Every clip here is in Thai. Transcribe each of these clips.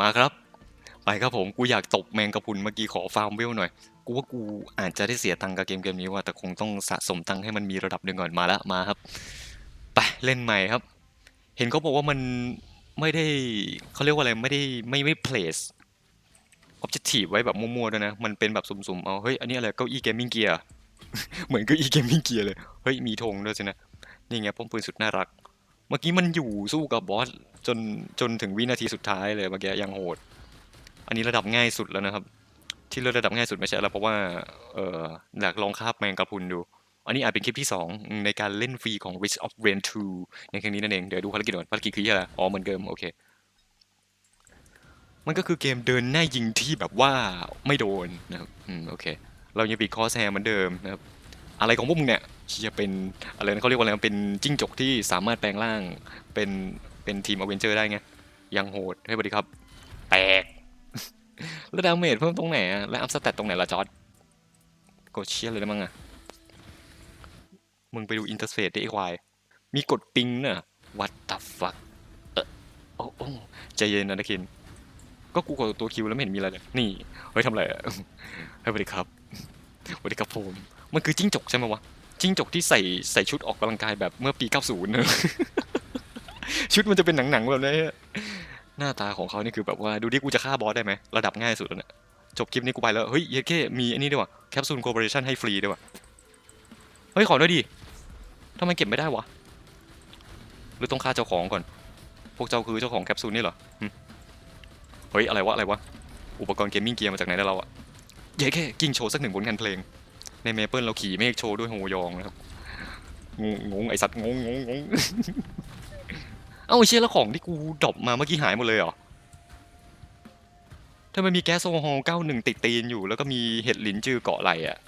มาครับ ไปครับผมกูอยากตบแมงกระพุนเมื่อกี้ขอฟาร์มเวลหน่อย กูว่ากูอาจจะได้เสียตังค์กับเกมเกมนี้ว่าแต่คงต้องสะสมตังค์ให้มันมีระดับหนึ่งก่อนมาละมาครับ ไปเล่นใหม่ครับ เห็นเขาบอกว่ามันไม่ได้เขาเรียกว่าอะไรไม่ได้ไม่ไม่ place objective ไว้แบบมั่วๆด้วยนะ มันเป็นแบบสุ่มๆ เอา เฮ้ย อันนี้อะไร เก้าอี้เกมมิ่งเกียร์ เหมือนเก้าอี้เกมมิ่งเกียร์เลย เฮ้ย มีธงด้วยสินะ นี่ไงป้อมปืนสุดน่ารัก เมื่อกี้มันอยู่สู้กับบอส จนจนถึงวินาทีสุดท้ายเลยเมื่อกี้ยังโหด อันนี้ระดับง่ายสุดแล้วนะครับ ที่เลือกระดับง่ายสุดไม่ใช่แล้วเพราะว่าเอออยากลองคาบแมงกระพุนดู อันนี้อาจเป็นคลิปที่ 2 ในการเล่นฟรีของ Risk of Rain 2 ในครั้งนี้นั่นเอง เดี๋ยวดูภารกิจก่อนภารกิจคืออะไรอ๋อเหมือนเดิมโอเค มันก็คือเกมเดินหน้ายิงที่แบบว่าไม่โดนนะครับอืมโอเค เรายังปีกคอแซเหมือนเดิมนะครับอะไรของพวกมึงเนี่ยจะเป็นอะไรนะเขาเรียกว่าอะไรเป็นจิ้งจกที่สามารถแปลงร่างเป็น เป็นทีมอเวนเจอร์ได้ไง ยังโหดให้บริครับ แตก แล้วดาเมจเพิ่มตรงไหนอะแล้วอัพสเตตตรงไหนล่ะจอร์ดกดเชียร์เลยได้มั้งอะมึงไปดูอินเทอร์เฟซได้ไอ้ควาย มีกดปิงเนอะ what the fuck เออโอ้โอ้ใจเย็นนะนักคิน ก็กูกดตัวคิวแล้วไม่เห็นมีอะไรเลย นี่ เฮ้ยทำอะไรอะให้บริครับสวัสดีครับผมมันคือจิ้งจกใช่ไหมวะจิ้งจกที่ใส่ใส่ชุดออกกำลังกายแบบเมื่อปี 90เนอะ ชุดมันจะเป็นหนังๆแบบนี้หน้าตาของเขานี่คือแบบว่าดูดิกูจะฆ่าบอสได้ไหมระดับง่ายสุดแล้วเนี่ยจบคลิปนี้กูไปแล้ว เฮ้ยเยเคมีอันนี้ด้วยวะแคปซูลคอร์ปอเรชั่นให้ฟรีด้วยวะเฮ้ย ขอด้วยดิทำไมเก็บไม่ได้วะ หรือต้องฆ่าเจ้าของก่อน พวกเจ้าคือเจ้าของแคปซูลนี่เหรอเฮ้ย อะไรวะ อะไรวะ อุปกรณ์เกมมิ่งเกียร์มาจากไหนได้เราอะเยเคกิ้งโชว์สักหนึ่งผลงานเพลง ในเมเปิลเราขี่เมฆโชว์ด้วยโฮยองนะครับงงงไอสัตว์งงงงง เอ้าเชี่ยแล้วของที่กูดรอปมาเมื่อกี้หายหมดเลยเหรอทำไมมีแก๊สโซฮอล91ติดตีนอยู่ แล้วก็มีเห็ดลินจือเกาะไหลอะ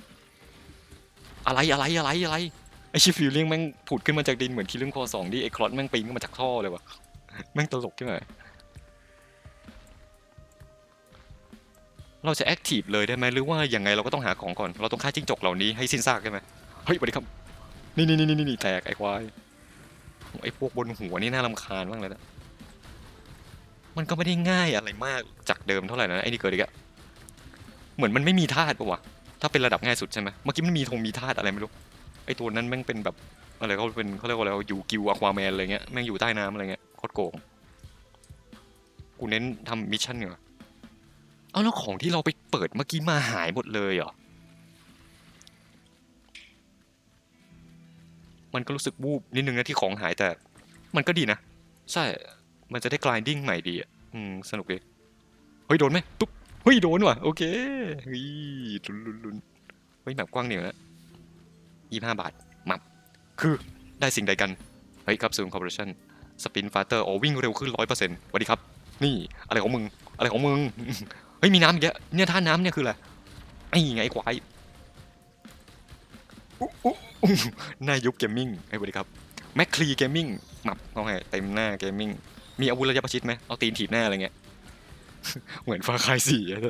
อะไรอะไรอะไรอะไรไอชิฟิลเลิ่งแม่งผุดขึ้นมาจากดินเหมือนคิลลิ่งคอสองที่ไอคลอสแม่งปีนขึ้นมาจากท่อเลยวะแม่งตลกขึ้นมาเราจะแอคทีฟเลยได้ไหมหรือว่ายังไงเราก็ต้องหาของก่อน เราต้องฆ่าจิ้งจกเหล่านี้ให้สิ้นซากใช่ไหมเฮ้ยสวัสดีครับ นี่นี่นี่นี่แตกไอควาย ไอ้พวกบนหัวนี่น่ารำคาญมากเลยนะ มันก็ไม่ได้ง่ายอะไรมากจากเดิมเท่าไหร่นะไอ้นี่เกิดอีกอะเหมือนมันไม่มีธาตุปะวะ ถ้าเป็นระดับง่ายสุดใช่ไหมเมื่อกี้มันมีธงมีธาตุอะไรไม่รู้ ไอ้ตัวนั้นแม่งเป็นแบบอะไรเขาเป็นเขาเรียกว่าอะไรอยู่กิวอะควาแมนอะไรเงี้ยแม่งอยู่ใต้น้ำอะไรเงี้ยโคตรโกง กูเน้นทำมิชชั่นเหรอเอาแล้วของที่เราไปเปิดเมื่อกี้มาหายหมดเลยเหรอ มันก็รู้สึกวูบนิดนึงนะที่ของหายแต่ มันก็ดีนะ ใช่ มันจะได้กลายดิ้งใหม่ดีอะอืมสนุกดีเฮ้ยโดนไหมตุ๊บเฮ้ยโดนว่ะโอเคเฮ้ยลุนลุนลุนเฮ้ยแบบกว้างเหนียวนะยี่ห้าบาทมับคือได้สิ่งใดกัน เฮ้ยครับซูมคอร์ปอเรชั่นสปินฟาเตอร์โอ้วิ่งเร็วขึ้นร้อยเปอร์เซ็นต์สวัสดีครับ นี่อะไรของมึง อะไรของมึง เฮ้ยมีน้ำอีกแล้วเนี่ยท่าน้ำเนี่ยคืออะไร ไอ้ไงไอ้ควาย หน้ายุคเกมมิ่งไอ้สวัสดีครับแมคคลีเกมมิ่งมับเอาให้เต็มหน้าเกมมิ่งมีอาวุธระยะประชิดไหมเอาตีนถีบหน้าอะไรเงี้ยเหมือนฟาคายสี่อะ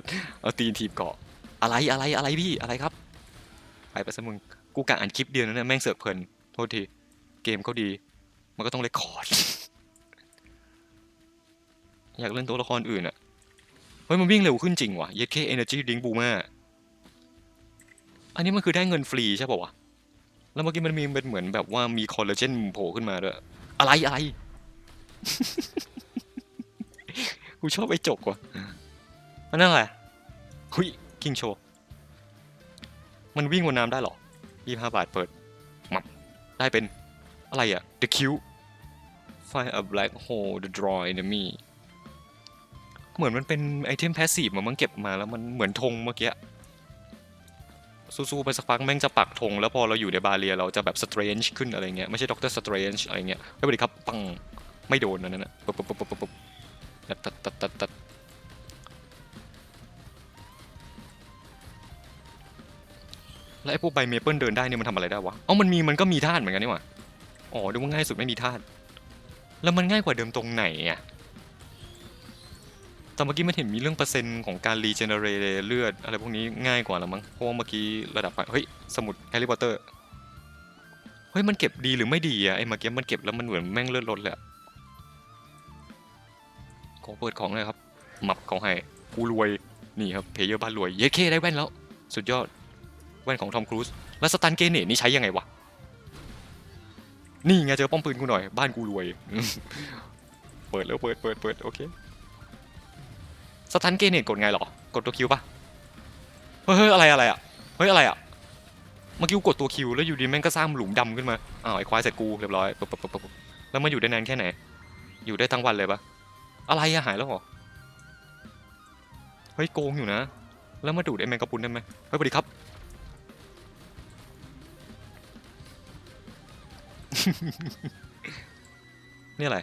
เอาตีนถีบเกาะอะไรอะไรอะไรพี่อะไรครับไปไปซะมึงกูกะอ่านคลิปเดียวนะเนี่ยแม่งเสือกเพลินโทษทีเกมเขาดี มันก็ต้องเลคคอร์ดอยากเล่นตัวละครอื่นอะเฮ้ยมันวิ่งเร็วขึ้นจริงว่ะเยเคเอเนอร์จีดิงบูมาอันนี้มันคือได้เงินฟรีใช่ป่าวะ แล้วเมื่อกี้มันมีเป็นเหมือนแบบว่ามีคอลลาเจนโผล่ขึ้นมาด้วยอะไรอะไร กูชอบไอ้จกว่ะอันนั้นอะไรหุยกิ้งโชว์มันวิ่งบนน้ำได้เหรอยี่ห้าบาทเปิดมับได้เป็นอะไรอะ The Q Find a black hole the draw enemy เหมือนมันเป็นไอเทมแพสซีฟมันมันเก็บมาแล้วมันเหมือนธงเมื่อกี้ สู้ๆไปสักพักแม่งจะปักธงแล้วพอเราอยู่ในบาเรียเราจะแบบสเตรนจ์ขึ้นอะไรเงี้ยไม่ใช่ด็อกเตอร์สเตรนจ์อะไรเงี้ยไม่เป็นไรครับปังไม่โดนอันนั้นนะปุ๊บปุ๊บปุ๊บปุ๊บปุ๊บตัดตัดตัดตัดตัดแล้วไอ้พวกใบเมเปิลเดินได้เนี่ยมันทำอะไรได้วะเอ้ามันมีมันก็มีธาตุเหมือนกันนี่หว่าอ๋อดูว่าง่ายสุดไม่มีธาตุแล้วมันง่ายกว่าเดิมตรงไหนอะ แต่เมื่อกี้มันเห็นมีเรื่องเปอร์เซ็นต์ของการรีเจเนเรตเลือด อะไรพวกนี้ง่ายกว่าละมั้งเพราะว่าเมื่อกี้ระดับไปเฮ้ยสมุดแฮร์รี่พอตเตอร์เฮ้ยมันเก็บดีหรือไม่ดีอะไอ้เมื่อกี้มันเก็บแล้วมันเหมือนแม่งเลือดลดเลยอะขอเปิดของเลยครับมับเขาให้กูรวยนี่ครับเพเยอร์บ้านรวยเย้เคได้แว่นแล้ว สุดยอดแว่นของทอมครูซแล้วสตันเกเนตนี่ใช้ยังไงวะนี่ไงเจอป้อมปืนกูหน่อยบ้านกูรวย เปิดแล้วเปิดเปิดเปิดโอเค สตันเกเนตกดไงหรอ กดตัวคิวปะเฮ้ยอะไรอะไรอะ เฮ้ยอะไรอะ เมื่อกี้กดตัวคิวแล้วอยู่ดีแม่งก็สร้างหลุมดำขึ้นมา อ้าวไอ้ควายเสร็จกูเรียบร้อยปุ๊บปุ๊บปุ๊บแล้วมันอยู่ได้นานแค่ไหน อยู่ได้ทั้งวันเลยปะอะไรอะหายแล้วเหรอ เฮ้ยโกงอยู่นะ แล้วมาดูดไอ้แมงกะพรุนได้ไหมเฮ้ยสวัสดีครับ นี่อะไร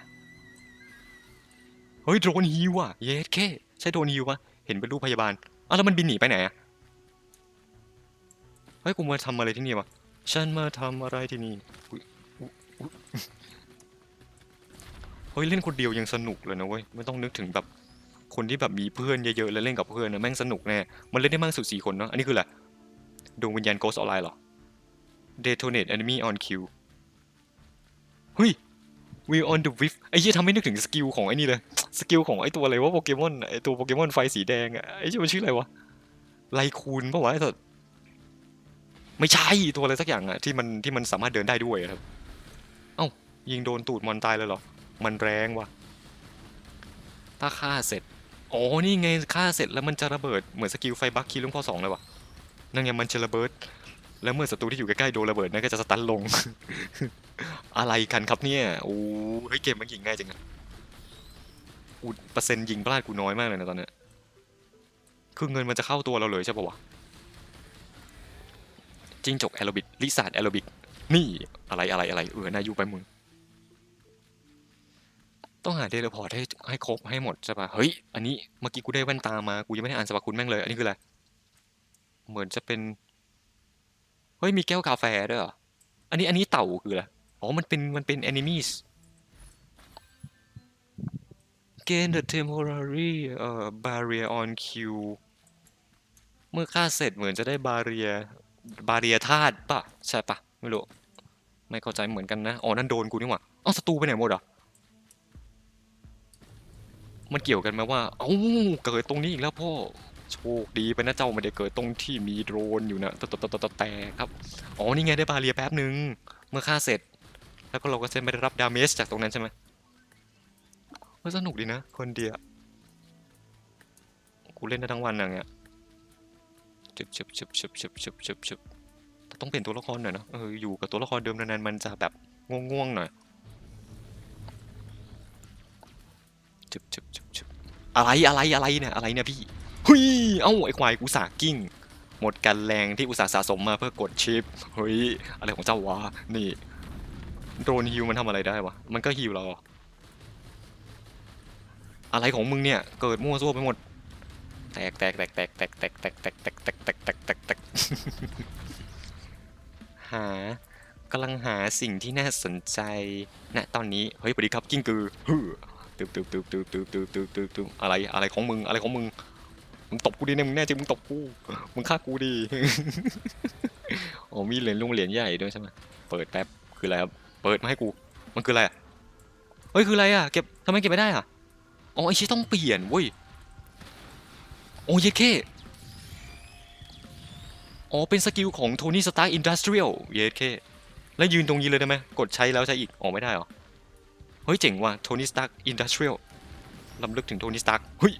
เฮ้ยโดรนฮิวอะเยสเค ใช่โดนิวปะเห็นเป็นรูปพยาบาลอ้าวแล้วมันบินหนีไปไหนอะเฮ้ยกูมาทำอะไรที่นี่วะฉันมาทำอะไรที่นี่เฮ้ยเล่นคนเดียวยังสนุกเลยนะเว้ยไม่ต้องนึกถึงแบบคนที่แบบมีเพื่อนเยอะๆแล้วเล่นกับเพื่อนนะแม่งสนุกแน่มันเล่นได้มากสุดสี่คนเนาะอันนี้คืออะไรดวงวิญญาณ Ghost Online เหรอ Detonate enemy on kill เฮ้ย We on the whiff ไอ้เหี้ยทำให้นึกถึงสกิลของไอ้นี่เลย สกิลของไอ้ตัวอะไรว่าโปเกมอนไอ้ตัวโปเกมอนไฟสีแดงอะไอ้เหี้ยมันชื่ออะไรวะไลคูนปะวะไอ้สัสไม่ใช่ตัวอะไรสักอย่างอะที่มันที่มันสามารถเดินได้ด้วยอะครับ เอ้ายิงโดนตูดมอนตายเลยเหรอ มันแรงว่ะ ถ้าฆ่าเสร็จอ๋อนี่ไงฆ่าเสร็จแล้วมันจะระเบิดเหมือนสกิลไฟบัคคีลุงพ่อสองเลยวะนั่นไงมันจะระเบิด แล้วเมื่อศัตรูที่อยู่ใกล้ๆโดนระเบิดนั่นก็จะสตันลง อะไรกันครับเนี่ยโอ้เฮ้ยเกมมันยิงง่ายจังอะอูเปอร์เซ็นต์ยิงพลาดกูน้อยมากเลยนะตอนเนี้ยคือเงินมันจะเข้าตัวเราเลยใช่ปะวะจิงจกแอโรบิกลิซาร์ดแอโรบิกนี่อะไรอะไรอะไรเออนายูไปมึงต้องหาเดลพอร์ตให้ให้ครบให้หมดใช่ปะเฮ้ยอันนี้เมื่อกี้กูได้แว่นตามากูยังไม่ได้อ่านสรรพคุณแม่งเลย อันนี้คืออะไรเหมือนจะเป็น เฮ้ยมีแก้วกาแฟด้วยเหรอ อันนี้อันนี้เต่าคืออะไร อ๋อ มันเป็นมันเป็น enemies gain the temporary เอ่อ barrier on queue เมื่อฆ่าเสร็จเหมือนจะได้ barrier barrier ธาตุปะใช่ปะไม่รู้ ไม่เข้าใจเหมือนกันนะ อ๋อ นั่นโดนกูนี่หว่าอ้าศัตรูไปไหนหมดอะมันเกี่ยวกันไหมว่า เอ้าเกิดตรงนี้อีกแล้วพ่อ โชคดีไปนะเจ้าไม่ได้เกิดตรงที่มีโดรนอยู่นะตะตตตตแต่ครับ อ๋อ นี่ไงได้บาเรียแป๊บหนึ่งเมื่อฆ่าเสร็จ แล้วก็เราก็จะไม่ได้รับดาเมจจากตรงนั้นใช่ไหมเฮ้ยสนุกดีนะ คนเดียวกูเล่นได้ทั้งวันอย่างเงี้ยชึบชึบชึบชึบชึบชึบชึบชึบต้องเปลี่ยนตัวละครหน่อยเนอะเอออยู่กับตัวละครเดิมนานๆมันจะแบบง่วงๆหน่อยชึบชึบชึบชึบอะไรอะไรอะไรเนี่ยอะไรเนี่ยพี่ หุยเอ้าไอ้ควายกูสากิ้ง หมดกันแรงที่อุตสาห์สะสมมาเพื่อกดชิปเฮ้ยอะไรของเจ้าวะนี่โดรนฮิวมันทำอะไรได้วะมันก็ฮิวเราออะไรของมึงเนี่ยเกิดมั่วซั่วไปหมดแตกแตกแตกแตกแตกแตกแตกแตกแตกแตกแตกแตกแตกแตกหากำลังหาสิ่งที่น่าสนใจณตอนนี้เฮ้ยสวัสดีครับกิ้งกือฮึตึบตึบตึบตึบตึบตึบตึบตึบตึบอะไรอะไรของมึงอะไรของมึง มึงตบกูดิเนี่ยมึงแน่จริงมึงตบกู มึงฆ่ากูดิโอ้มีเหรียญลุงเหรียญใหญ่ด้วยใช่ไหมเปิดแป๊บ คืออะไรครับ เปิดมาให้กู มันคืออะไรอะ เฮ้ย คืออะไรอะ เก็บทำไมเก็บไม่ได้อะ อ๋อไอ้ชี้ต้องเปลี่ยนเว้ย โอ้ยเคอ๋อ เป็นสกิลของโทนี่สตาร์อินดัสเทรียลเยเคแล้วยืนตรงนี้เลยได้ไหมกดใช้แล้วใช้อีก อ๋อ ไม่ได้เหรอ เฮ้ย เจ๋งว่ะโทนี่สตาร์อินดัสเทรียลลำลึกถึงโทนี่สตาร์เฮ้ย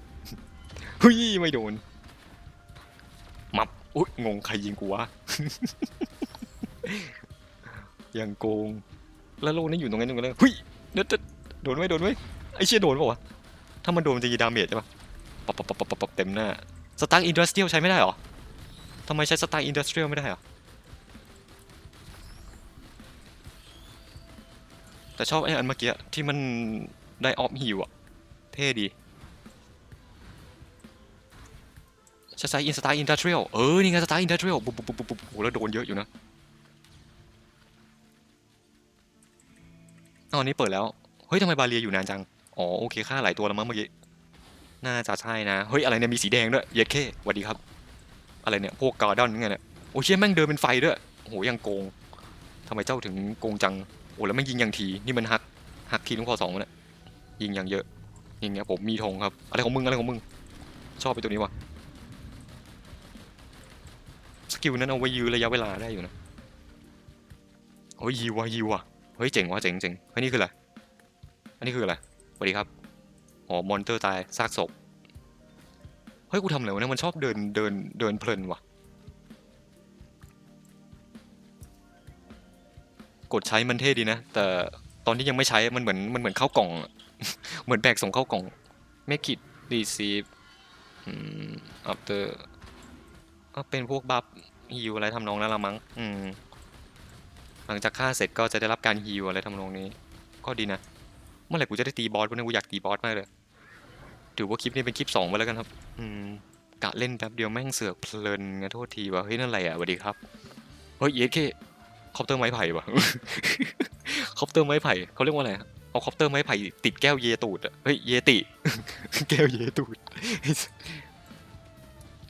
เฮ้ยไม่โดน มับอุ้ยงงใครยิงกูวะ ยังโกง แล้วโลกนี้อยู่ตรงนั้นตรงนั้นเฮ้ยเดี๋ยวโดนไหมโดนไหมไอ้เชี่ยโดนเปล่าวะ ถ้ามันโดนมันจะยีดาเมจใช่ปะปับปับปับปับปับเต็มหน้า สตาร์อินดัสเทรียลใช้ไม่ได้เหรอทำไมใช้สตาร์อินดัสเทรียลไม่ได้เหรอ แต่ชอบไอ้อันเมื่อกี้ที่มันได้ออฟฮิวอะเท่ดี จะใช้อินสตาร์อินดัสเทรียลเออ นี่ไงสตาร์อินดัสเทรียลปุ๊บปุ๊บปุ๊บปุ๊บปุ๊บโหแล้วโดนเยอะอยู่นะอ๋อนี่เปิดแล้ว เฮ้ยทำไมบาเรียอยู่นานจัง อ๋อ โอเคค่าหลายตัวแล้วมั้งเมื่อกี้ น่าจะใช่นะ เฮ้ย อะไรเนี่ย มีสีแดงด้วย เยดเข้สวัสดีครับ อะไรเนี่ย พวกการ์ดอนไงเนี่ย โอ้เชี่ยแม่งเดินเป็นไฟด้วย โหยังโกงทำไมเจ้าถึงโกงจัง โอ้แล้วแม่งยิงอย่างที นี่มันฮัก หักทีลุงพอสองเนี่ยยิงอย่างเยอะย่างเงี้ยผมมีธงครับ อะไรของมึงอะไรของมึง ชอบไปตัวนี้วะ สกิลนั้นเอาไว้ยื้อระยะเวลาได้อยู่นะโอ้ยยิวว่ะยิวว่ะเฮ้ยเจ๋งว่ะเจ๋งเจ๋งเฮ้ยนี่คืออะไรอันนี้คืออะไรสวัสดีครับอ๋อมอนเตอร์ตายซากศพเฮ้ยกูทำอะไรวะเนี่ยมันชอบเดินเดินเดินเพลินว่ะ กดใช้มันเท่ดีนะ แต่ตอนที่ยังไม่ใช้มันเหมือนมันเหมือนเข้ากล่อง เหมือนแบกส่งเข้ากล่อง make it receive อืม after ก็เป็นพวกบัฟฮิวอะไรทำนองนั้นละมั้ง อืม หลังจากฆ่าเสร็จก็จะได้รับการฮิวอะไรทำนองนี้ ก็ดีนะ เมื่อไหร่กูจะได้ตีบอสวะเนี่ยกูอยากตีบอสมากเลย ถือว่าคลิปนี้เป็นคลิปสองไปแล้วกันครับ อืม กะเล่นแป๊บเดียวแม่งเสือกเพลินไงโทษทีว่ะ เฮ้ยนั่นอะไรอะสวัสดีครับ เฮ้ยเยสเคคอปเตอร์ไม้ไผ่ปะคอปเตอร์ไม้ไผ่เขาเรียกว่าอะไรเอาคอปเตอร์ไม้ไผ่ติดแก้วเยตูดอะเฮ้ยเยติ แก้วเยตูด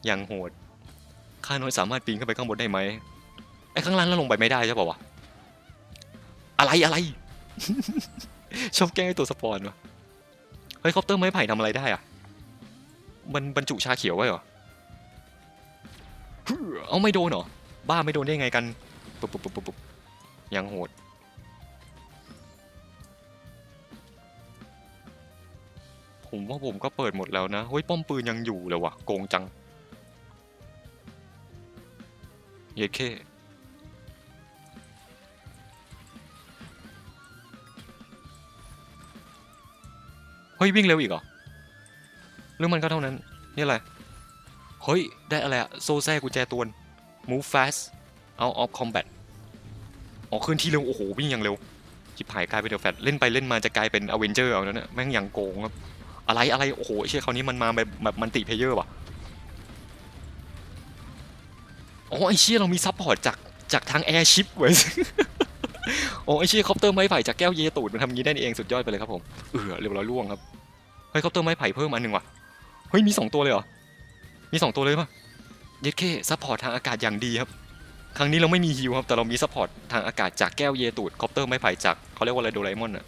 อย่างโหด ข้าน้อยสามารถปีนขึ้นไปข้างบนได้ไหมไอ้ข้างล่างนั้นลงไปไม่ได้ใช่ป่าวะอะไรอะไร ชอบแกล้งไอ้ตัวสปอนวะเฮ้ยคอปเตอร์ไม้ไผ่ทำอะไรได้อะมันบรรจุชาเขียวไว้เหรอฮึ่มเอาไม่โดนเหรอ บ้าไม่โดนได้ไงกันปุ๊บปุ๊บปุ๊บปุ๊บปุ๊บยังโหด ผมว่าผมก็เปิดหมดแล้วนะ เฮ้ย ป้อมปืนยังอยู่เลยวะโกงจัง เยเคเฮ้ยวิ่งเร็วอีกเหรอหรือมันก็เท่านั้น นี่อะไร เฮ้ย ได้อะไรอะโซแซ่กุญแจตัวน move fast out of combat อ๋อขึ้นที่เร็ว โอ้โห วิ่งอย่างเร็วชิบหายกลายเป็นเดอะแฟตเล่นไปเล่นมาจะกลายเป็นอเวนเจอร์เอาแล้วเนี่ยแม่งอย่างโกงครับ อะไรอะไร โอ้โหเชี่ยคราวนี้มันมาแบบแบบมันติเพเยอร์ว่ะ อ๋อไอเชี่ยเรามีซัพพอร์ตจากจากทางแอร์ชิปเว้ยอ๋อไอเชี่ยคอปเตอร์ไม้ไผ่จากแก้วเยตูดมันทำงี้ได้นี่เองสุดยอดไปเลยครับผมเออเรียบร้อยล่วงครับเฮ้ยคอปเตอร์ไม้ไผ่เพิ่มอันหนึ่งว่ะเฮ้ยมีสองตัวเลยเหรอมีสองตัวเลยปะเย็ดเคซัพพอร์ตทางอากาศอย่างดีครับครั้งนี้เราไม่มีฮิวครับแต่เรามีซัพพอร์ตทางอากาศจากแก้วเยตูดคอปเตอร์ไม้ไผ่จากเขาเรียกว่าอะไรโดราเอมอนอะ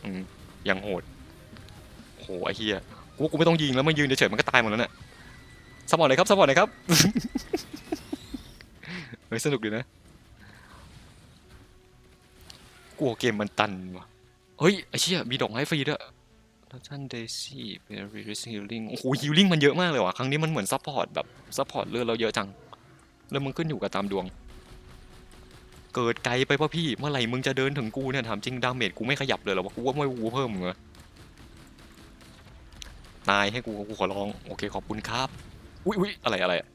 อย่างโหดโอ้โหไอเฮียกูกูไม่ต้องยิงแล้วมันยืนเฉยๆมันก็ตายหมดแล้วเนี่ยสปอร์ตเลยครับสปอร์ตเลยครับ ฮ้ยสนุกดีนะกลัวเกมมันตันว่ะเฮ้ยไอ้เชี่ยมีดอกไม้ฟรีด้วยท่านเดซี่เป็นรีลิสฮิลลิ่งโอ้โหฮิลลิ่งมันเยอะมากเลยว่ะ ครั้งนี้มันเหมือนซัพพอร์ตแบบซัพพอร์ตเลือดเราเยอะจัง แล้วมันขึ้นอยู่กับตามดวง เกิดไกลไปป่ะพี่ เมื่อไหร่มึงจะเดินถึงกูเนี่ยถามจริงดาเมจกูไม่ขยับเลยหรอวะ กูว่าไม่กูเพิ่มเหรอตายให้กูกูขอร้อง โอเคขอบคุณครับ อุ้ยอุ้ยอะไรอะไรอะ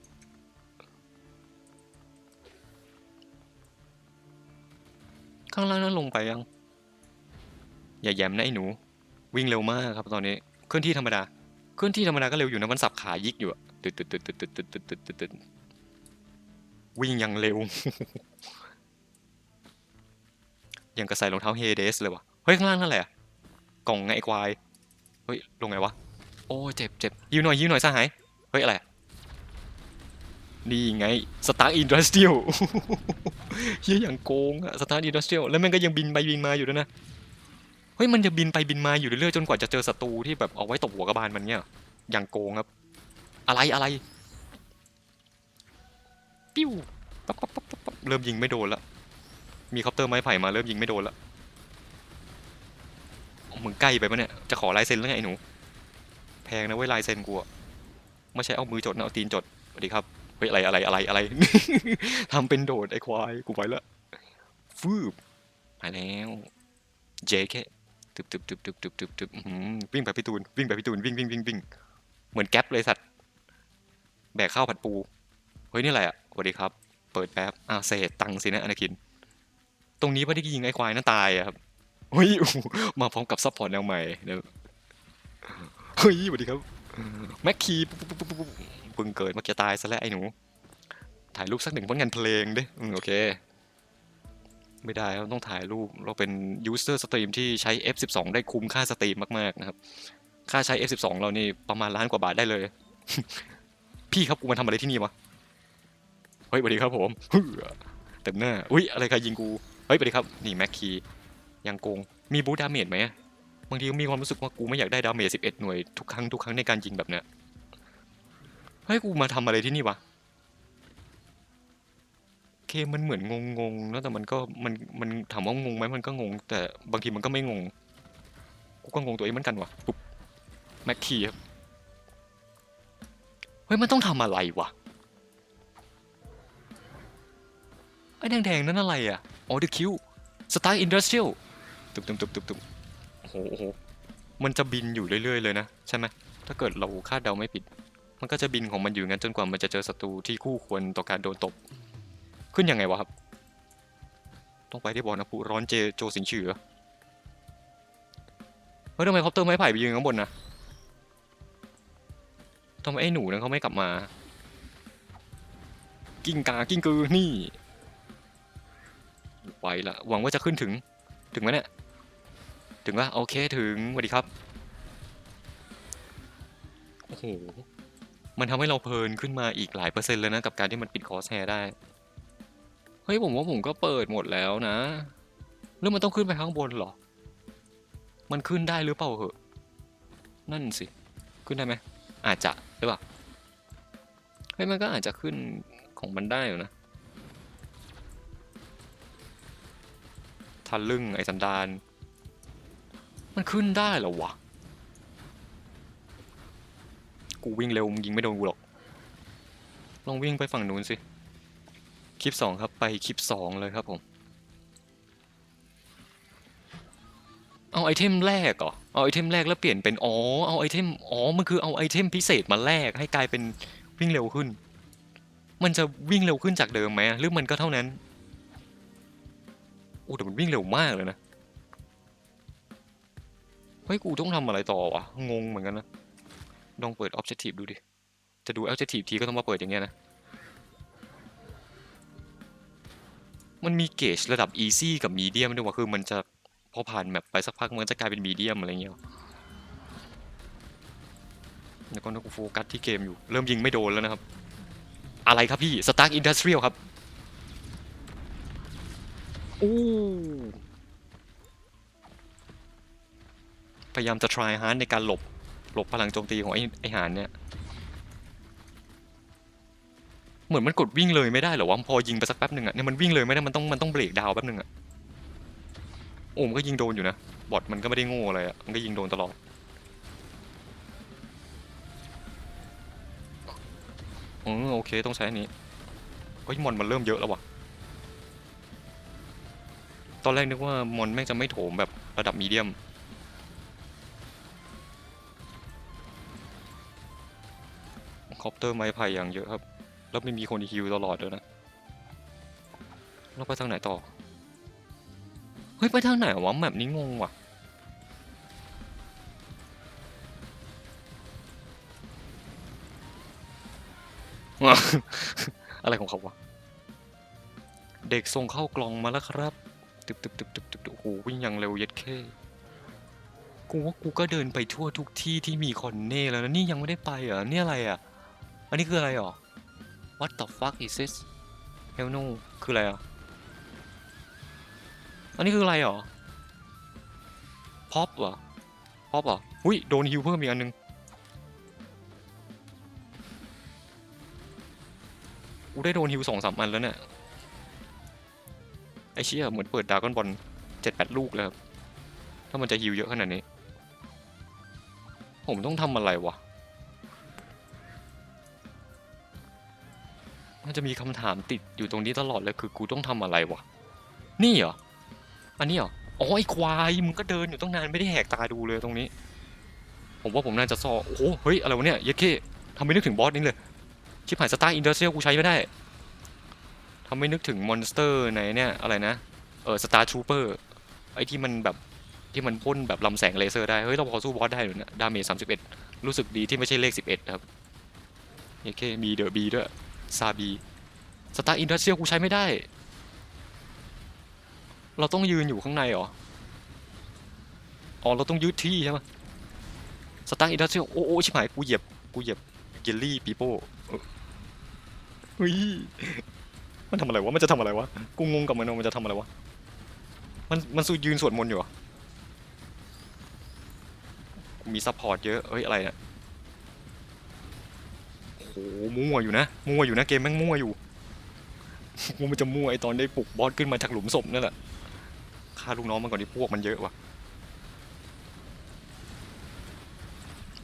ข้างล่างนั้นลงไปยัง อย่าแย้มนะไอ้หนู วิ่งเร็วมากครับตอนนี้เคลื่อนที่ธรรมดาเคลื่อนที่ธรรมดาก็เร็วอยู่นะมันสับขายิกอยู่ตึ๊ดตึ๊ดตึ๊ดตึ๊ดตึ๊ดตึ๊ดตึ๊ดตึ๊ดตึ๊ดวิ่งอย่างเร็วยังกระใส่รองเท้าเฮเดสเลยวะเฮ้ยข้างล่างนั่นแหละกล่องไงไอ้ควายเฮ้ยลงไงวะโอ้เจ็บเจ็บยิวหน่อยยิวหน่อยสหายเฮ้ยอะไร นี่ไงสตาร์อินดัสเทรียลเฮียอย่างโกงอะสตาร์อินดัสเทรียลแล้วมันก็ยังบินไปบินมาอยู่ด้วยนะเฮ้ยมันจะบินไปบินมาอยู่เรื่อยๆจนกว่าจะเจอศัตรูที่แบบเอาไว้ตบหัวกระบาลมันเนี่ยอย่างโกงครับ อะไรอะไรปิ้วปั๊บปั๊บปั๊บปั๊บเริ่มยิงไม่โดนละมีคอปเตอร์ไม้ไผ่มาเริ่มยิงไม่โดนละมึงใกล้ไปปะเนี่ยจะขอลายเซ็นแล้วไงไอ้หนู แพงนะเว้ยลายเซ็นกูอะไม่ใช่เอามือจดนะเอาตีนจดสวัสดีครับ เฮ้ยอะไรอะไรอะไรอะไรทำเป็นโดดไอ้ควายกูไปละฟืบมาแล้วเจ๊แค่ตึบตึบตึบตึบตึบตึบตึบวิ่งไปพี่ตูนวิ่งไปพี่ตูนวิ่งวิ่งวิ่งวิ่งเหมือนแก๊ปเลยสัตว์แบกข้าวผัดปูเฮ้ยนี่อะไรอะสวัสดีครับ เปิดแป๊บอ่าเศษตังค์สินะอนาคิน ตรงนี้ไม่ได้ยิงไอ้ควายนั่นตายอะครับเฮ้ยมาพร้อมกับซัพพอร์ตแนวใหม่เดี๋ยวเฮ้ยสวัสดีครับแม็กคีปุ๊บปุ๊บปุ๊บปุ๊บ เพิ่งเกิดมื่อกี้ตายซะแล้วไอ้หนู ถ่ายรูปสักหนึ่งผลงานเพลงดิอืมโอเค ไม่ได้เราต้องถ่ายรูปเราเป็นยูเซอร์สตรีมที่ใช้ F12 ได้คุ้มค่าสตรีมมากๆนะครับ ค่าใช้ F12 เรานี่ประมาณล้านกว่าบาทได้เลย พี่ครับกูมาทำอะไรที่นี่วะเฮ้ยสวัสดีครับผมเต็มหน้าอุ้ยอะไรใครยิงกูเฮ้ยสวัสดีครับนี่แม็กคียังโกงมีบูดาเมจไหมบางทีก็มีความรู้สึกว่ากูไม่อยากได้ดาเมจ11 หน่วยทุกครั้งทุกครั้งในการยิงแบบเนี้ย เฮ้ยกูมาทำอะไรที่นี่วะเคมันเหมือนงงๆนะแต่มันก็มันมันถามว่างงไหมมันก็งง แต่บางทีมันก็ไม่งง กูก็งงตัวเองเหมือนกันวะปุ๊บแม็กคีครับเฮ้ยมันต้องทำอะไรวะไอ้แดงๆนั่นอะไรอะอ๋อเดอะคิวสไตล์อินดัสเทรียลตุบตุบตุบตุบตุบโอ้โหมันจะบินอยู่เรื่อยๆเลยนะ ใช่ไหมถ้าเกิดเราคาดเดาไม่ผิด มันก็จะบินของมันอยู่งั้นจนกว่ามันจะเจอศัตรูที่คู่ควรต่อการโดนตบ ขึ้นยังไงวะครับ ต้องไปที่บ่อนะผู้ร้อนเจโจสิงเฉือเฮ้ยทำไมคอปเตอร์ไม้ไผ่ไปยืนข้างบนนะทำไมไอ้หนูนั้นเขาไม่กลับมา กิ้งกากิ้งกือนี่ไปละหวังว่าจะขึ้นถึงถึงไหมเนี่ยถึงว่าโอเคถึงสวัสดีครับโอ้โห มันทำให้เราเพลินขึ้นมาอีกหลายเปอร์เซ็นต์เลยนะกับการที่มันปิดคอร์สแฮร์ได้ เฮ้ยผมว่าผมก็เปิดหมดแล้วนะแล้วมันต้องขึ้นไปข้างบนหรอ มันขึ้นได้หรือเปล่าเหอะ นั่นสิ ขึ้นได้ไหม อาจจะหรือเปล่า เฮ้ยมันก็อาจจะขึ้นของมันได้อยู่นะ ทันลึ่งไอ้สันดาน มันขึ้นได้เหรอวะ กูวิ่งเร็วมึงยิงไม่โดนกูหรอก ลองวิ่งไปฝั่งนู้นสิ คลิปสองครับไปคลิปสองเลยครับผม เอาไอเทมแรกเหรอ เอาไอเทมแรกแล้วเปลี่ยนเป็นอ๋อ เอาไอเทมอ๋อ มันคือเอาไอเทมพิเศษมาแลกให้กลายเป็นวิ่งเร็วขึ้น มันจะวิ่งเร็วขึ้นจากเดิมไหมหรือมันก็เท่านั้นโอ้แต่มันวิ่งเร็วมากเลยนะ เฮ้ย กูต้องทำอะไรต่อวะ งงเหมือนกันนะ ลองเปิด Objective ดูดิ จะดู Objective ทีก็ต้องมาเปิดอย่างเงี้ยนะ มันมีเกจระดับ easy กับ medium ด้วยว่าคือมันจะพอผ่านแมปไปสักพักมันจะกลายเป็น medium อะไรเงี้ยแล้วก็นักโฟกัสที่เกมอยู่ เริ่มยิงไม่โดนแล้วนะครับ อะไรครับพี่ Stark Industrial ครับโอ้พยายามจะ try hard ในการหลบ หลบพลังโจมตีของไอ้ไอ้หานเนี่ย เหมือนมันกดวิ่งเลยไม่ได้เหรอวะพอยิงไปสักแป๊บหนึ่งอะเนี่ยมันวิ่งเลยไม่ได้มันต้องมันต้องเบรกดาวแป๊บหนึ่งอะโอ้มันก็ยิงโดนอยู่นะบอทมันก็ไม่ได้โง่อะไรอะมันก็ยิงโดนตลอดอือโอเคต้องใช้อันนี้เฮ้ยมอนมันเริ่มเยอะแล้ววะตอนแรกนึกว่ามอนแม่งจะไม่โถมแบบระดับมีเดียม คอปเตอร์ไม้ไผ่อย่างเยอะครับ แล้วไม่มีคนฮิวตลอดเลยนะแล้วไปทางไหนต่อ เฮ้ย ไปทางไหนวะแบบนี้งงว่ะ อะไรของเขาวะ เด็กส่งเข้ากล่องมาแล้วครับ ตึบตึบตึบตึบตึบโอ้โหวิ่งอย่างเร็วเย็ดแค่กูว่ากูก็เดินไปทั่วทุกที่ที่มีคอนเน่แล้วนะนี่ยังไม่ได้ไปเหรอะนี่อะไรอะ นนี้คืออะไรหรอ What the fuck is this Hell no คืออะไรอะ อันนี้คืออะไรหรอ Pop เหรอ Pop เหรอหุ้ย โดนฮิวเพิ่มอีกอันนึง กูได้โดนฮิวสองสามอันแล้วเนี่ย ไอเชี่ยเหมือนเปิดดราก้อนบอลเจ็ดแปดลูกเลยครับ ถ้ามันจะฮิวเยอะขนาดนี้ ผมต้องทำอะไรวะ จะมีคำถามติดอยู่ตรงนี้ตลอดเลยคือกูต้องทำอะไรวะ นี่เหรอ อันนี้เหรอ อ๋อไอควายมึงก็เดินอยู่ตั้งนานไม่ได้แหกตาดูเลยตรงนี้ ผมว่าผมน่าจะซอโอ้โห เฮ้ยอะไรวะเนี่ยเยัดเข้ทำไม่นึกถึงบอสนี่เลย ชิบหายสตาร์อินดัสเทรียลกูใช้ไม่ได้ทำไม่นึกถึงมอนสเตอร์ในเนี่ยอะไรนะ เออสตาร์ทูเปอร์ไอที่มันแบบที่มันพ่นแบบลำแสงเลเซอร์ได้ เฮ้ย เราพอสู้บอสได้อยู่นะดาเมจสามสิบเอ็ดรู้สึกดีที่ไม่ใช่เลขสิบเอ็ดครับเยัเข้มีเดอะบีด้วย ซาบีสตาร์อินดัสเทรียลกูใช้ไม่ได้ เราต้องยืนอยู่ข้างในเหรอ อ๋อ เราต้องยืดที่ใช่ไหมสตาร์อินดัสเทรียลโอ้โอ้ชิบหายกูเหยียบกูเหยียบเยลลี่ปีโป้เฮ้ยมันทำอะไรวะ มันจะทำอะไรวะ กูงงกับมันมันจะทำอะไรวะ มันมันสู้ยืนสวดมนต์อยู่เหรอมีซัพพอร์ตเยอะ เฮ้ยอะไรเนี่ยโอ้โหมั่วอยู่นะ มั่วอยู่นะเกมแม่งมั่วอยู่มันจะมั่วไอตอนได้ปลุกบอสขึ้นมาจากหลุมศพนั่นแหละฆ่าลูกน้องมันก่อนที่พวกมันเยอะว่ะ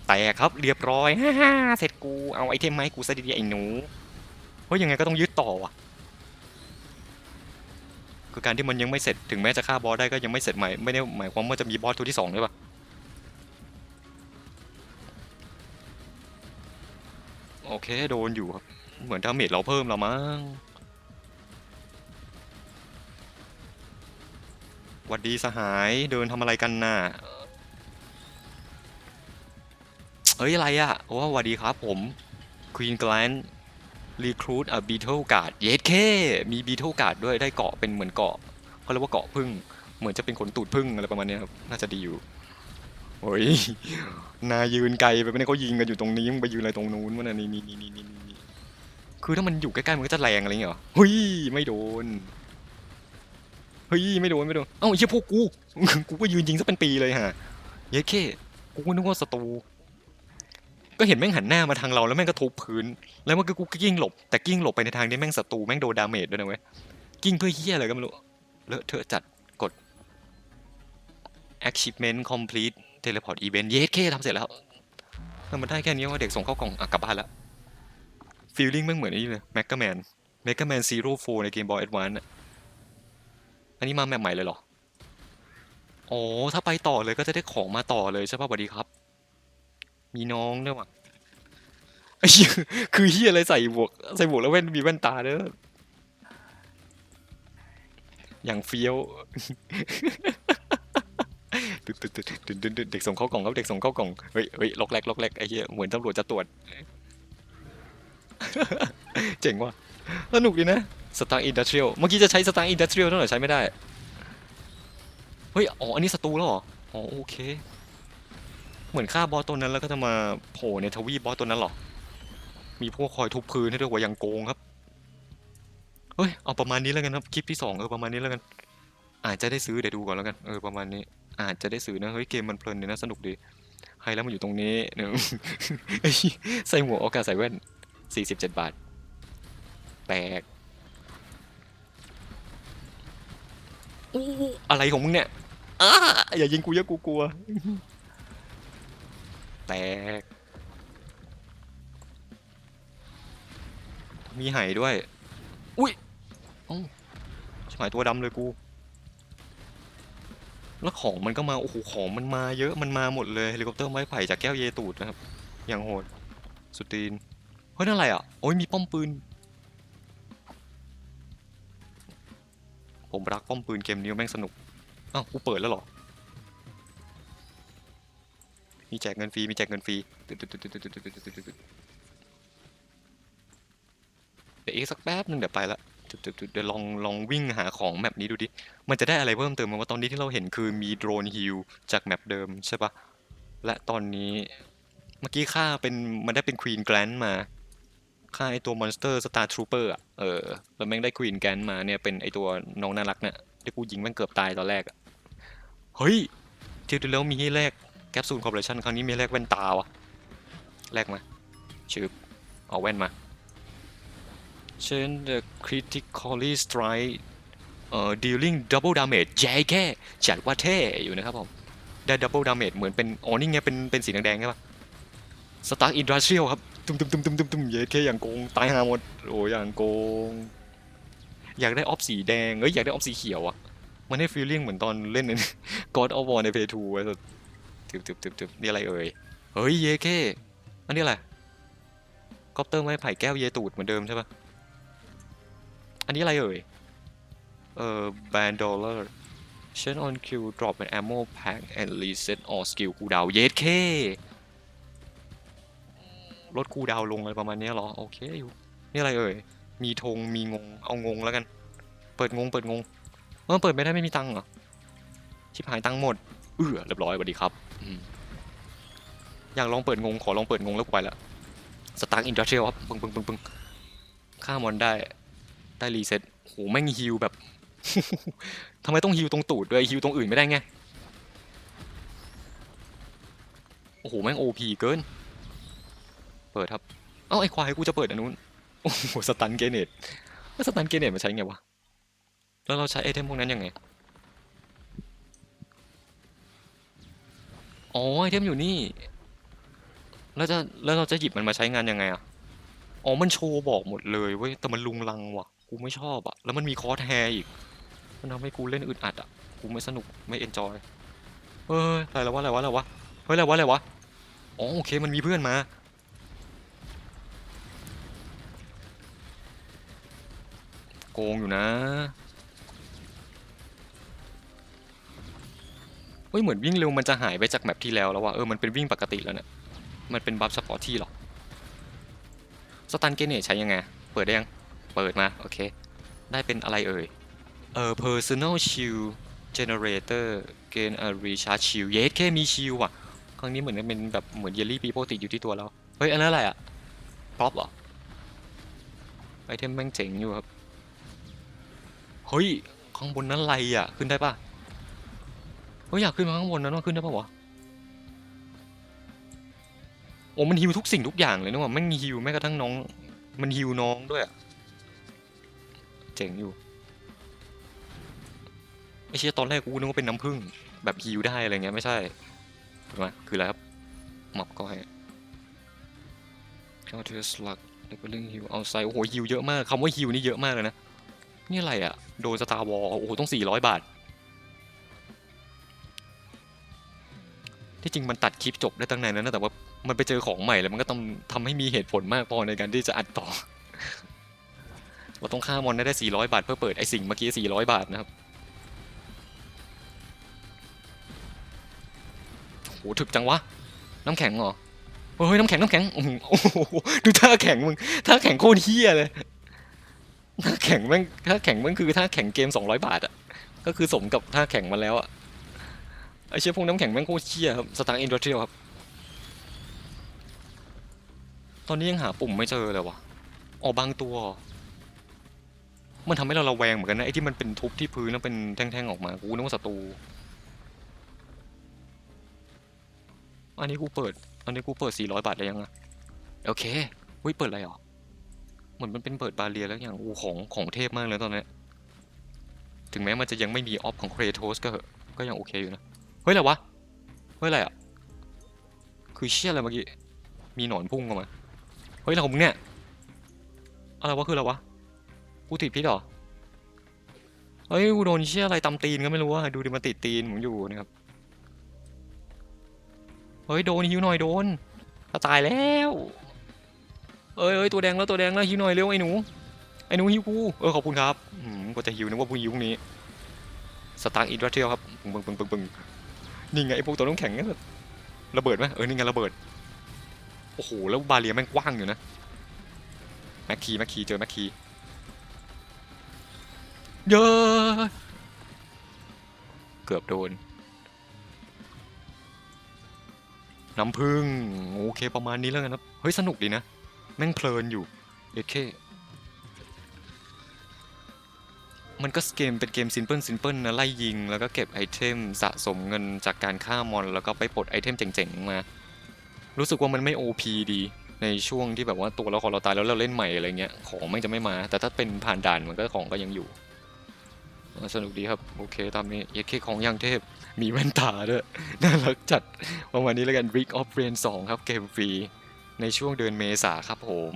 แตกครับเรียบร้อยฮ่าฮ่าเสร็จกูเอาไอเทมมาให้กูซะดีๆไอ้หนูเฮ้ยยังไงก็ต้องยึดต่อว่ะคือการที่มันยังไม่เสร็จถึงแม้จะฆ่าบอสได้ก็ยังไม่เสร็จหมายไม่ได้หมายความว่าจะมีบอสตัวที่สองด้วยปะ โอเคโดนอยู่ครับ เหมือนดาเมจเราเพิ่มแล้วมั้งหวัดดีสหายเดินทำอะไรกันน่ะเฮ้ยอะไรอะโอ้หวัดดีครับผม Queen Gland Recruit a Beetle Guard เยสเคมี Beetle Guard ด้วยได้เกาะเป็นเหมือนเกาะเขาเรียกว่าเกาะพึ่ง เหมือนจะเป็นขนตูดพึ่งอะไรประมาณนี้ครับ น่าจะดีอยู่โอ้ย นายืนไกลไปไม่ได้เขายิงกันอยู่ตรงนี้มึงไปยืนอะไรตรงนู้นวะน่ะนี่นี่นี่นี่นี่นี่คือถ้ามันอยู่ใกล้ๆมันก็จะแรงอะไรอย่างเงี้ยเหรอเฮ้ยไม่โดนเฮ้ยไม่โดนไม่โดนเอ้าอ้เชี่ยพวกกูกูก็ยืนยิงซะเป็นปีเลยฮะเย้เคกูก็นึกว่าศัตรูก็เห็นแม่งหันหน้ามาทางเราแล้วแม่งก็ทุบพื้น แล้วมันก็กูก็กิ้งหลบแต่กิ้งหลบไปในทางนี้แม่งศัตรูแม่งโดนดาเมจด้วยนะเว้ยกิ้งเพื่อเฮียอะไรก็ไม่รู้เลอะเทอะจัดกด achievement complete teleport event เย้เคทำเสร็จแล้วทำมันได้แค่นี้ว่าเด็กส่งเข้ากล่องอะกลับบ้านละ feeling แม่งเหมือนนี่เลย Mega Man Mega Man Zero Four ในเกม Boy Advance อะอันนี้มาแมปใหม่เลยเหรออ๋อถ้าไปต่อเลยก็จะได้ของมาต่อเลยใช่ป่ะสวัสดีครับ มีน้องด้วยว่ะคือเฮียอะไรใส่บวกใส่บวกแล้วแว่นมีแว่นตาด้วยอย่างเฟี้ยว ตึ๊ดตึ๊ดตึ๊ดตึ๊ดตึ๊ดตึ๊ดเด็กส่งเข้ากล่องครับเด็กส่งเข้ากล่องเฮ้ยเฮ้ยล็อกแรกล็อกแรกไอ้เหี้ยเหมือนตำรวจจะตรวจ เจ๋งว่ะสนุกดีนะสตาร์อินดัสเทรียลเมื่อกี้จะใช้สตาร์อินดัสเทรียลเท่าไหร่ใช้ไม่ได้เฮ้ยอ๋ออันนี้ศัตรูแล้วเหรออ๋อโอเค เหมือนฆ่าบอสตัวนั้นแล้วก็จะมาโผล่ในทวีปบอสตัวนั้นหรอมีพวกคอยทุบพื้นให้ด้วยว่ายังโกงครับเฮ้ยเอาประมาณนี้แล้วกันครับคลิปที่สองเออประมาณนี้แล้วกันอาจจะได้ซื้อเดี๋ยวดูก่อนแล้วกันเออประมาณนี้ อาจจะได้ซื้อนะเฮ้ยเกมมันเพลินดีนะสนุกดีให้แล้วมันอยู่ตรงนี้หนึ่งใส่หมวกโอกาสใส่แว่นสี่สิบเจ็ดบาท แตกอู้อะไรของมึงเนี่ยอ้าอย่ายิงกูเยอะกูกลัว แตก มีไห่ด้วย อุ้ยอ้าชิบหายตัวดำเลยกู แล้วของมันก็มา โอ้โห ของมันมาเยอะ มันมาหมดเลยเฮลิคอปเตอร์ไม้ไผ่จากแก้วเยตูดนะครับ อย่างโหด สุดตีน เฮ้ยนั่นอะไรอะ โอ้ยมีป้อมปืน ผมรักป้อมปืนเกมนี้แม่งสนุก อ้าวกูเปิดแล้วหรอ มีแจกเงินฟรี มีแจกเงินฟรีเดี๋ยวอีกสักแป๊บนึงเดี๋ยวไปละ ตึ๊ดตึ๊ดตึ๊ดเดี๋ยวลองลองวิ่งหาของแมปนี้ดูดิ มันจะได้อะไรเพิ่มเติมไหมว่าตอนนี้ที่เราเห็นคือมีโดรนฮิลจากแมปเดิมใช่ปะและตอนนี้เมื่อกี้ค่าเป็นมันได้เป็นควีนแกลนมา ค่าไอตัวมอนสเตอร์สตาร์ทรูเปอร์อะเออแล้วแม่งได้ควีนแกลนมาเนี่ยเป็นไอตัวน้องน่ารักเนี่ยที่กูยิงแม่งเกือบตายตอนแรกเฮ้ยเที่ยวที่แล้วมีให้แลกแคปซูลคอร์ปอเรชั่นครั้งนี้มีแลกแว่นตาวะแลกมาชืบเอาแว่นมา เช่น the critically strike เอ่อ dealing double damage ใหญ่แค่จัดว่าเท่อยู่นะครับผมได้ double damage เหมือนเป็นอ๋อนี่ไงเป็นเป็นสีแดงๆใช่ปะ Stark Industrial ครับตุ้มตุ้มตุ้มตุ้มตุ้มตุ้มเย้แค่อย่างโกงตายหาหมดโอ้ยอย่างโกง อยากได้ออฟสีแดงเอ้ยอยากได้ออฟสีเขียวอะมันให้ feeling เหมือนตอนเล่นใน God of War ใน Play 2ไว้สุดตึบตึบตึบตึบนี่อะไรเอ่ยเฮ้ยเย้แค่อันนี้อะไรคอปเตอร์ไม้ไผ่แก้วเยตูดเหมือนเดิมใช่ปะ นนี้อะไรเอ่ย เอ่อ band dollar Shut on Q drop an ammo pack and reset all skill cooldown เยสเคลดคูดาวลงอะไรประมาณนี้หรอ โอเคอยู่ นี่อะไรเอ่ย มีธงมีงง เอางงแล้วกัน เปิดงง เปิดงง เออเปิดไม่ได้ไม่มีตังค์เหรอ ชิบหายตังค์หมด เออเรียบร้อยสวัสดีครับ อยากลองเปิดงง ขอลองเปิดงงแล้วไปละสตาร์อินดัสเทรียลครับ ปึ้งปึ้งปึ้งปึ้งฆ่ามอนได้ ได้รีเซ็ตโหแม่งฮิวแบบทำไมต้องฮิวตรงตูดด้วยฮิวตรงอื่นไม่ได้ไงโอ้โหแม่งโอพีเกิน เปิดครับ เอ้าไอ้ควายกูจะเปิดอันนู้น โอ้โหสตันเกเนตแล้วสตันเกเนตมันใช้ไงวะ แล้วเราใช้ไอเทมพวกนั้นยังไง อ๋อไอเทมอยู่นี่ แล้วจะแล้วเราจะหยิบมันมาใช้งานยังไงอะอ๋อมันโชว์บอกหมดเลยเว้ยแต่มันลุงลังว่ะ กูไม่ชอบอะแล้วมันมีคอร์สแฮร์อีก มันทำให้กูเล่นอึดอัดอะกูไม่สนุกไม่เอนจอยเฮ้ยอะไรวะอะไรวะอะไรวะเฮ้ยอะไรวะอะไรวะอ๋อโอเคมันมีเพื่อนมาโกงอยู่นะเฮ้ยเหมือนวิ่งเร็วมันจะหายไปจากแมปที่แล้วแล้วว่ะเออมันเป็นวิ่งปกติแล้วเนี่ยมันเป็นบัฟเฉพาะที่หรอสตันเกเนตใช้ยังไง เปิดได้ยัง เปิดมา โอเค ได้เป็นอะไรเอ่ย เออ personal shield generator gain a recharge shield เยสแค่มี shield ว่ะ ครั้งนี้เหมือนจะเป็นแบบเหมือนเยลลี่ปีโป้ติดอยู่ที่ตัวเรา เฮ้ย อันนั้นอะไรอะพร็อพเหรอ ไอเทมแม่งเจ๋งอยู่ครับ เฮ้ย ข้างบนนั้นอะไรอะขึ้นได้ปะเฮ้ย อยากขึ้นมาข้างบนนั้นว่าขึ้นได้ปะวะโอ้มันฮิวทุกสิ่งทุกอย่างเลยนะว่าแม่งฮิวแม้กระทั่งน้อง มันฮิวน้องด้วยอะ เจ๋งอยู่ไอเชี่ยตอนแรกกูนึกว่าเป็นน้ำผึ้งแบบฮิวได้อะไรเงี้ยไม่ใช่ถูกไหมคืออะไรครับหมับก็ให้ Counter Slug Leveling Heal Outside โอ้โหฮิวเยอะมากคำว่าฮิวนี่เยอะมากเลยนะ นี่อะไรอะโดนสตาร์วอลโอ้โหต้อง 400 บาท ที่จริงมันตัดคลิปจบได้ตั้งนานแล้วนะ แต่ว่ามันไปเจอของใหม่แล้วมันก็ต้องทำให้มีเหตุผลมากพอในการที่จะอัดต่อ เราต้องฆ่ามอนได้ได้400 บาท เพื่อเปิดไอสิ่งเมื่อกี้ 400 บาทนะครับโหถึกจังวะ น้ำแข็งเหรอเฮ้ยน้ำแข็งน้ำแข็งโอ้โหดูท่าแข็งมึงท่าแข็งโคตรเฮี้ยเลยท่าแข็งแม่งท่าแข็งแม่งคือท่าแข็งเกม 200 บาทอะก็คือสมกับท่าแข็งมาแล้วอะไอเชี่ยพวกน้ำแข็งแม่งโคตรเชี่ยครับสตาร์อินดัสเทรียลครับ ตอนนี้ยังหาปุ่มไม่เจอเลยวะอ๋อบางตัว มันทำให้เราระแวงเหมือนกันนะไอ้ที่มันเป็นทุบที่พื้นแล้วเป็นแท่งๆออกมากูนึกว่าศัตรูอันนี้กูเปิด อันนี้กูเปิด 400 บาทได้ยังอะโอเคเฮ้ยเปิดอะไรหรอ เหมือนมันเป็นเปิดบาเรียแล้วอย่างอูของของเทพมากเลยตอนนี้ ถึงแม้มันจะยังไม่มีออฟของเครโทสก็เหอะก็ยังโอเคอยู่นะ เฮ้ยอะไรวะ เฮ้ยอะไรอะคือเชี่ยอะไรเมื่อกี้ มีหนอนพุ่งเข้ามา เฮ้ยอะไรของมึงเนี่ย อะไรวะคืออะไรวะ กูติดพิษเหรอ เฮ้ย กูโดนเชี่ยอะไรตำตีนก็ไม่รู้ว่าดูดิมันติดตีนผมอยู่นะครับ เฮ้ย โดนฮิวหน่อยโดนจะตายแล้วเอ้ยเอ้ยตัวแดงแล้วตัวแดงแล้วฮิวหน่อยเร็วไอ้หนู ไอ้หนูฮิวกู เออขอบคุณครับอืมก็จะฮิวนึกว่าพรุ่งนี้พรุ่งนี้ สตาร์อินดัสเทรียลครับปึ้งปึ้งปึ้งปึ้งปึ้งนี่ไงไอ้พวกตัวน้ำแข็งเนี่ยระเบิดไหมเออ นี่ไงระเบิด โอ้โห แล้วบาเรียแม่งกว้างอยู่นะ แม็กคีแม็กคีเจอแม็กคี เยอะเกือบโดน น้ำผึ้งโอเคประมาณนี้แล้วกันครับ เฮ้ย สนุกดีนะ แม่งเพลินอยู่เอเคมันก็เกมเป็นเกมซิมเพิลซิมเพิลนะไล่ยิง แล้วก็เก็บไอเทมสะสมเงินจากการฆ่ามอน แล้วก็ไปปลดไอเทมเจ๋งๆมา รู้สึกว่ามันไม่ OP ดี ในช่วงที่แบบว่าตัวเราของเราตายแล้วเราเล่นใหม่อะไรเงี้ยของมันจะไม่มา แต่ถ้าเป็นผ่านด่านมันก็ของก็ยังอยู่ สนุกดีครับ โอเค ตามนี้เอเคของยังเทพ มีแว่นตาด้วย น่ารักจัด ประมาณนี้แล้วกัน Rick of Rain 2 ครับ เกมฟรี ในช่วงเดือนเมษาครับผม